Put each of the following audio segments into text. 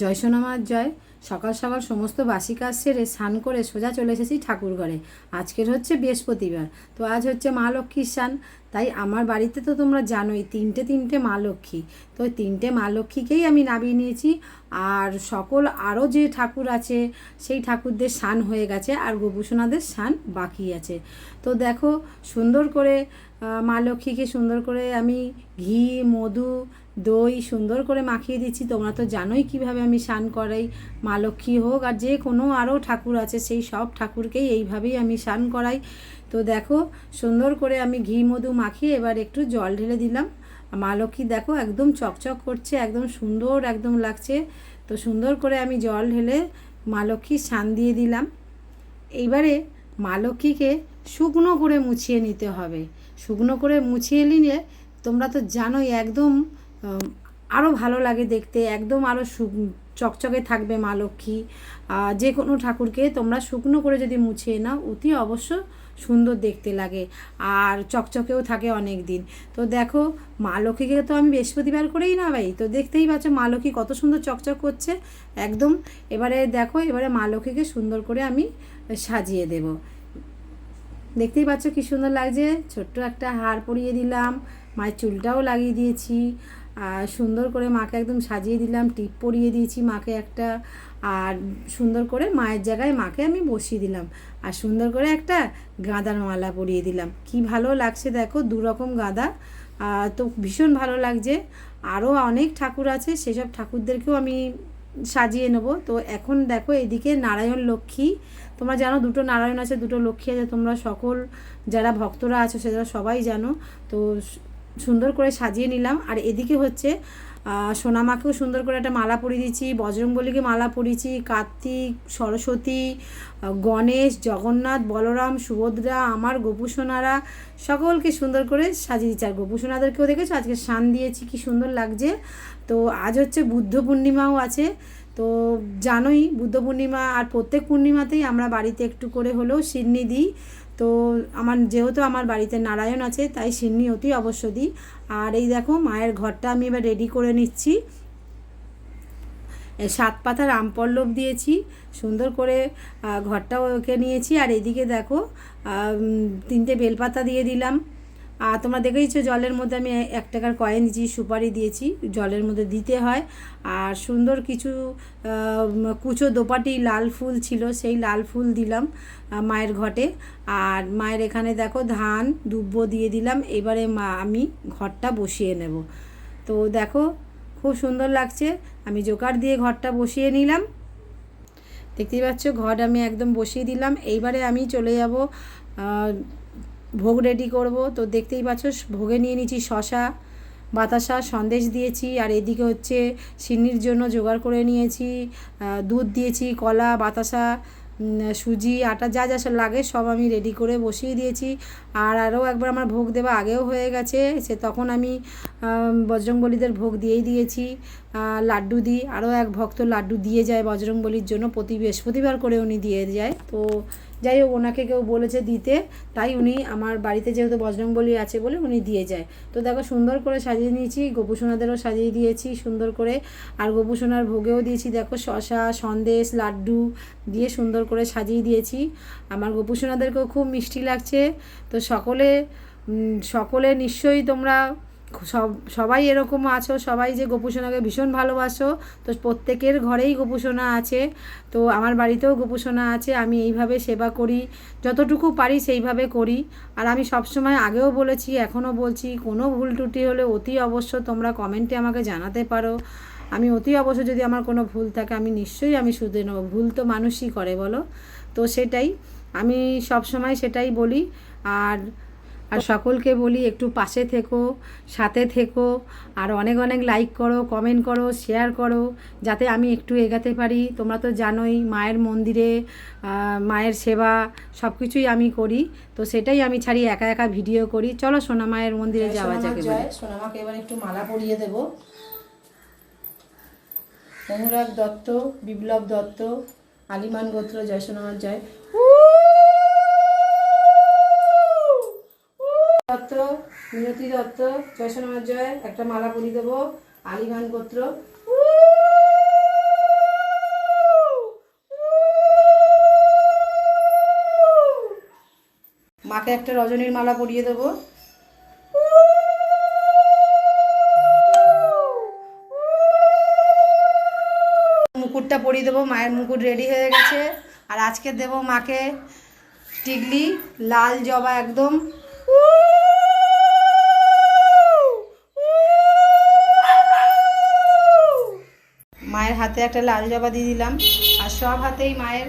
জয় সোনামার জয়। সকাল সকাল সমস্ত বাসি কাজ সেরে স্নান করে সোজা চলে এসেছি ঠাকুর ঘরে। আজকের হচ্ছে বৃহস্পতিবার, তো আজ হচ্ছে মা লক্ষ্মীর স্নান। তাই আমার বাড়িতে তো তোমরা জানোই, তিনটে তিনটে মা লক্ষ্মী। তো তিনটে মা লক্ষ্মীকেই আমি নামিয়ে নিয়েছি। আর সকল আরও যে ঠাকুর আছে, সেই ঠাকুরদের স্নান হয়ে গেছে, আর গোপুসোনাদের স্নান বাকি আছে। তো দেখো, সুন্দর করে মা লক্ষ্মীকে সুন্দর করে আমি ঘি, মধু দই সুন্দর করে মাখিয়ে দিচ্ছি। তোমরা তো জানোই কীভাবে আমি স্নান করাই, মা লক্ষ্মী হোক আর যে কোনো আরও ঠাকুর আছে, সেই সব ঠাকুরকেই এইভাবেই আমি স্নান করাই। তো দেখো, সুন্দর করে আমি ঘি, মধু মাখিয়ে এবার একটু জল ঢেলে দিলাম। মা লক্ষ্মী দেখো একদম চকচক করছে, একদম সুন্দর একদম লাগছে। তো সুন্দর করে আমি জল ঢেলে মা লক্ষ্মীর স্নান দিয়ে দিলাম। এইবারে মা লক্ষ্মীকে শুকনো করে মুছিয়ে নিতে হবে। শুকনো করে মুছিয়ে নিলে তোমরা তো জানোই একদম আরও ভালো লাগে দেখতে, একদম আরও চকচকে থাকবে মা লক্ষ্মী। যে কোনো ঠাকুরকে তোমরা শুকনো করে যদি মুছিয়ে নাও, অতি অবশ্য সুন্দর দেখতে লাগে। আর চকচকেও থাকে অনেক দিন তো দেখো, মা লক্ষ্মীকে তো আমি বৃহস্পতিবার করেই না ভাই, তো দেখতেই পাচ্ছ মা লক্ষ্মী কত সুন্দর চকচক করছে। একদম, এবারে দেখো, এবারে মা লক্ষ্মীকে সুন্দর করে আমি সাজিয়ে দেব। দেখতেই পাচ্ছ কি সুন্দর লাগছে। ছোট্ট একটা হার পরিয়ে দিলাম, মায়ের চুলটাও লাগিয়ে দিয়েছি। আর সুন্দর করে মাকে একদম সাজিয়ে দিলাম, টিপ পরিয়ে দিয়েছি মাকে একটা, আর সুন্দর করে মায়ের জায়গায় মাকে আমি বসিয়ে দিলাম, আর সুন্দর করে একটা গাঁদার মালা পরিয়ে দিলাম। কি ভালো লাগছে দেখো, দু রকম গাঁদা তো ভীষণ ভালো লাগছে। আরও অনেক ঠাকুর আছে, সেসব ঠাকুরদেরকেও আমি সাজিয়ে নেব। তো এখন দেখো এদিকে নারায়ণ লক্ষ্মী, তোমরা জানো দুটো নারায়ণ আছে, দুটো লক্ষ্মী আছে, তোমরা সকল যারা ভক্তরা আছো সেটা সবাই জানো। তো সুন্দর করে সাজিয়ে নিলাম। আর এদিকে হচ্ছে সোনামাকেও সুন্দর করে একটা মালা পরিয়ে দিচ্ছি, বজরংবলীকে মালা পরিয়েছি কার্তিক, সরস্বতী গণেশ, জগন্নাথ, বলরাম, সুভদ্রা, আমার গোপুসোনারা সকলকে সুন্দর করে সাজিয়ে দিচ্ছি। আর গোপুসোনাদেরকেও দেখেছ? আজকে শান দিয়েছি, কি সুন্দর লাগছে। তো আজ হচ্ছে বুদ্ধ পূর্ণিমাও আছে। তো জানোই, বুদ্ধ পূর্ণিমা আর প্রত্যেক পূর্ণিমাতেই আমরা বাড়িতে একটু করে হলেও সিন্নি দিই। তো আমার, যেহেতু আমার বাড়িতে নারায়ণ আছে, তাই সিন্নি অতি অবশ্য দিই আর এই দেখো, মায়ের ঘরটা আমি এবার রেডি করে নিচ্ছি। সাত সাত পাতা রামপল্লব দিয়েছি, সুন্দর করে ঘরটা ঘরটাও ওকে নিয়েছি। আর এদিকে দেখো তিনটে বেলপাতা দিয়ে দিলাম। আর তোমরা দেখেইছো জলের মধ্যে আমি এক টাকার কয়েন দিয়েছি, সুপারি দিয়েছি, জলের মধ্যে দিতে হয়। আর সুন্দর কিছু কুচো দোপাটি লাল ফুল ছিল, সেই লাল ফুল দিলাম মায়ের ঘটে। আর মায়ের এখানে দেখো, ধান, দুব্ব দিয়ে দিলাম, এবারে মা, আমি ঘরটা বসিয়ে নেব। তো দেখো, খুব সুন্দর লাগছে, আমি জোকার দিয়ে ঘরটা বসিয়ে নিলাম। দেখতেই পাচ্ছ, ঘর আমি একদম বসিয়ে দিলাম। এইবারে আমি চলে যাব ভোগ রেডি করব। তো দেখতেই পাচ্ছ, ভোগে নিয়ে নিয়েছি শশা, বাতাসা, সন্দেশ দিয়েছি। আর এদিকে হচ্ছে সিন্নির জন্য জোগাড় করে নিয়েছি দুধ দিয়েছি, কলা, বাতাসা সুজি, আটা, যা যা লাগে সব আমি রেডি করে বসিয়ে দিয়েছি। আর আরও একবার আমার ভোগ দেওয়া আগেও হয়ে গেছে, সে তখন আমি বজরংবলীদের ভোগ দিয়েই দিয়েছি। লাড্ডু দিই। আরও এক ভক্ত লাড্ডু দিয়ে যায় বজরংবলীর জন্য প্রতি বৃহস্পতিবার করে উনি দিয়ে যায়। তো যাই হোক, ওনাকে কেউ বলেছে দিতে, তাই উনি আমার বাড়িতে যেহেতু বজরংবলী আছে বলে উনি দিয়ে যায়। তো দেখো, সুন্দর করে সাজিয়ে নিয়েছি গোপুসোনাদেরও সাজিয়ে দিয়েছি, সুন্দর করে। আর গোপুসোনার ভোগেও দিয়েছি, দেখো শশা সন্দেশ, লাড্ডু দিয়ে সুন্দর করে সাজিয়ে দিয়েছি। আমার গোপুসোনাদেরকেও খুব মিষ্টি লাগছে। তো সকলে সকলে নিশ্চয়ই তোমরা সব, সবাই এরকম আছো, সবাই যে গোপুসোনাকে ভীষণ ভালোবাসো, তো প্রত্যেকের ঘরেই গোপুসোনা আছে। তো আমার বাড়িতেও গোপুসোনা আছে, আমি এইভাবে সেবা করি, যতটুকু পারি সেইভাবে করি। আর আমি সবসময় আগেও বলেছি, এখনও বলছি, কোনো ভুল ত্রুটি হলে অতি অবশ্য তোমরা কমেন্টে আমাকে জানাতে পারো। আমি অতি অবশ্য যদি আমার কোনো ভুল থাকে, আমি নিশ্চয়ই আমি শুধরে নেব। ভুল তো মানুষই করে, বলো? তো সেটাই, আমি সবসময় সেটাই বলি। আর আর সকলকে বলি একটু পাশে থেকো সাথে থেকো আর অনেক অনেক লাইক করো কমেন্ট করো শেয়ার করো যাতে আমি একটু এগাতে পারি। তোমরা তো জানোই মায়ের মন্দিরে মায়ের সেবা সব কিছুই আমি করি। তো সেটাই আমি ছাড়ি একা একা ভিডিও করি। চলো সোনা মায়ের মন্দিরে যাওয়া যাক সোনামাকে এবার একটু মালা পরিয়ে দেব। অনুরাগ দত্ত বিপ্লব দত্ত আলিমান গোত্র জয় সোনামার জয়। দত্ত মিনতি দত্ত জয় জয়, একটা মালা পরি দেবো আলিগান গোত্র। মাকে একটা রজনীর মালা পরিয়ে দেবো। মুকুটটা পরিয়ে দেবো, মায়ের মুকুট রেডি হয়ে গেছে। আর আজকে দেব মাকে টিকলি, লাল জবা একদম। হাতে একটা লাল জবা দিয়ে দিলাম আর সব হাতেই মায়ের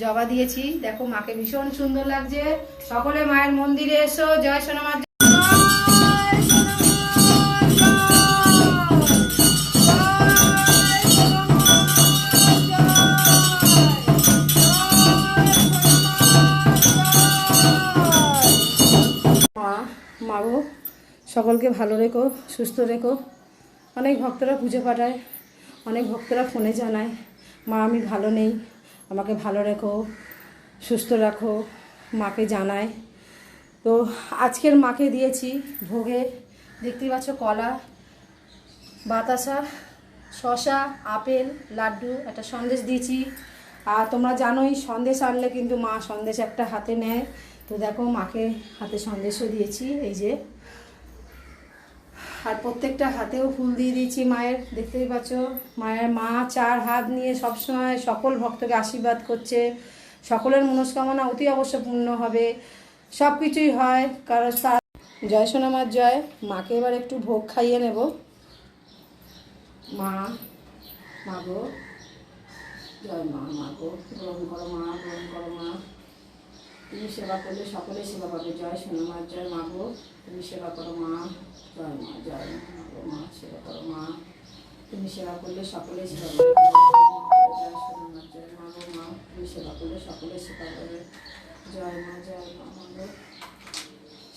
জবা দিয়েছি দেখো মাকে ভীষণ সুন্দর লাগছে সকলে মায়ের মন্দিরে এসো জয় সোনামার সকলকে ভালো রেখো সুস্থ রেখো অনেক ভক্তরা পুজো পাঠায় অনেক ভক্তরা ফোনে জানায়, মা, আমি ভালো নেই, আমাকে ভালো রেখো, সুস্থ রাখো। মাকে জানায়। তো আজকের মাকে দিয়েছি ভোগে, দেখতেই পাচ্ছ কলা, বাতাসা শশা আপেল, লাড্ডু, একটা সন্দেশ দিয়েছি। আর তোমরা জানোই, সন্দেশ আনলে কিন্তু মা সন্দেশ একটা হাতে নেয়। তো দেখো, মাকে হাতে সন্দেশও দিয়েছি, এই যে আর প্রত্যেকটা হাতেও ফুল দিয়ে দিয়েছি মায়ের। দেখতেই পাচ্ছ, মায়ের মা চার হাত নিয়ে সবসময় সকল ভক্তকে আশীর্বাদ করছে। সকলের মনস্কামনা অতি অবশ্য পূর্ণ হবে। সব কিছুই হয়, কারণ তার জয় সোনামার জয়। মাকে এবার একটু ভোগ খাইয়ে নেব। মা মা গো। জয় মা মা গো। গ্রহণ করো মা গ্রহণ করো মা। তুমি সেবা করলে সকলে সেবা পাবে। জয় সোনামার জয় মা গো। তুমি সেবা করো মা, জয় মা জয় মা গো মা, সেবা করো মা। তুমি সেবা করলে সকলে সেবা পাবে। জয় সোনামার জয় মা গো মা। তুমি সেবা করলে সকলে সেবা পাবে। জয় মা জয় মা মা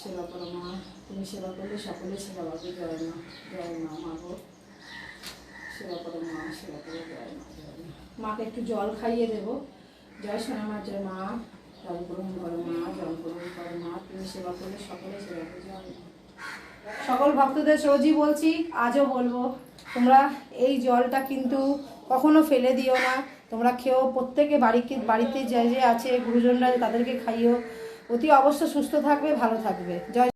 সেবা করো মা। তুমি সেবা করলে সকলে সেবা পাবে। জয় মা জয় মা মা গো। সেবা করো মা, সেবা করো, জয় মা জয় মা। মাকে একটু জল খাইয়ে দেবো। জয় সোনামার জয় মা। জল গ্রহণ করো মা, জল গ্রহণ করো মা, তুমি সেবা করলে সকলে সেবা সকল ভক্তদের রোজই বলছি, আজও বলব, তোমরা এই জলটা কিন্তু কখনো ফেলে দিও না। তোমরা খেয়েও প্রত্যেকে বাড়িকে, বাড়িতে যে যে আছে, গুরুজনরা তাদেরকে খাইও। অতি অবশ্য সুস্থ থাকবে, ভালো থাকবে। জয়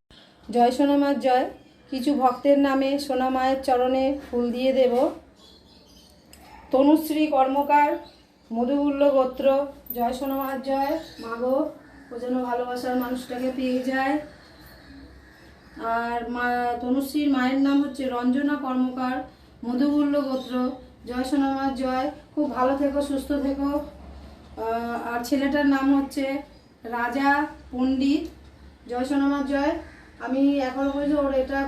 জয় সোনামার জয়। কিছু ভক্তের নামে সোনা মায়ের চরণে ফুল দিয়ে দেব। তনুশ্রী কর্মকার মধুমূল্য গোত্র। জয় সোনামার জয়। মাগো ও যেন ভালোবাসার মানুষটাকে পেয়ে যায়। আর মা, তনুশ্রীর মায়ের নাম হচ্ছে রঞ্জনা কর্মকার, মধুমূল্য গোত্র। জয় সোনামার জয়। খুব ভালো থেকো, সুস্থ থেকো। আর ছেলেটার নাম হচ্ছে রাজা পণ্ডিত। জয় সোনামার জয়। আমি এখনও পর্যন্ত ওর এটা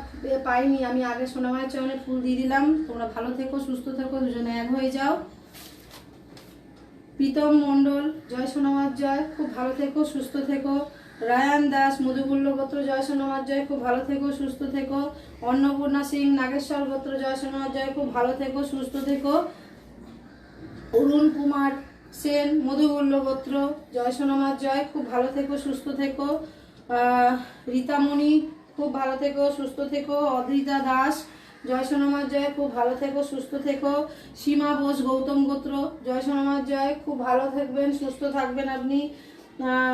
পাইনি। আমি আগে সোনামায়ের চরণে ফুল দিয়ে দিলাম। তোমরা ভালো থেকো, সুস্থ থেকো, দুজনে এক হয়ে যাও। প্রীতম মণ্ডল, জয় সোনামার জয়, খুব ভালো থেকো, সুস্থ থেকো। রায়ান দাস মধুমূল্য গোত্র জয় সোনামার জয়, খুব ভালো থেকো, সুস্থ থেকো। অন্নপূর্ণা সিং, নাগেশ্বর গোত্র জয় সোনামার জয়, খুব ভালো থেকো, সুস্থ থেকো। অরুণ কুমার সেন মধুমূল্য গোত্র জয় সোনামার জয়, খুব ভালো থেকো, সুস্থ থেকো। রীতামণি, খুব ভালো থেকো, সুস্থ থেকো। অদ্রিতা দাস জয় সোনামার জয়, খুব ভালো থেকো, সুস্থ থেকো। সীমা বোস, গৌতম গোত্র, জয় সোনামার জয়, খুব ভালো থাকবেন, সুস্থ থাকবেন আপনি।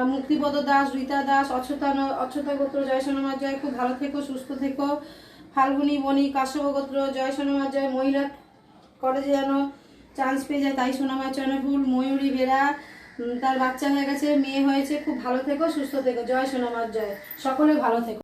মুক্তিপদ দাস, রীতা দাস, অচ্যুতা ন- অচ্যুতা গোত্র, জয় সোনামার জয়, খুব ভালো থেকো, সুস্থ থেকো। ফাল্গুনি, বণি, কাশ্যপ গোত্র, জয় সোনামার জয়, মহিলা কলেজে যেন চান্স পেয়ে যায়, তাই সোনামার চরণে ময়ূরী বেড়া তার বাচ্চা হয়ে গেছে, মেয়ে হয়েছে, খুব ভালো থেকো, সুস্থ থেকো, জয় সোনামার জয়। সকলে ভালো থেকো।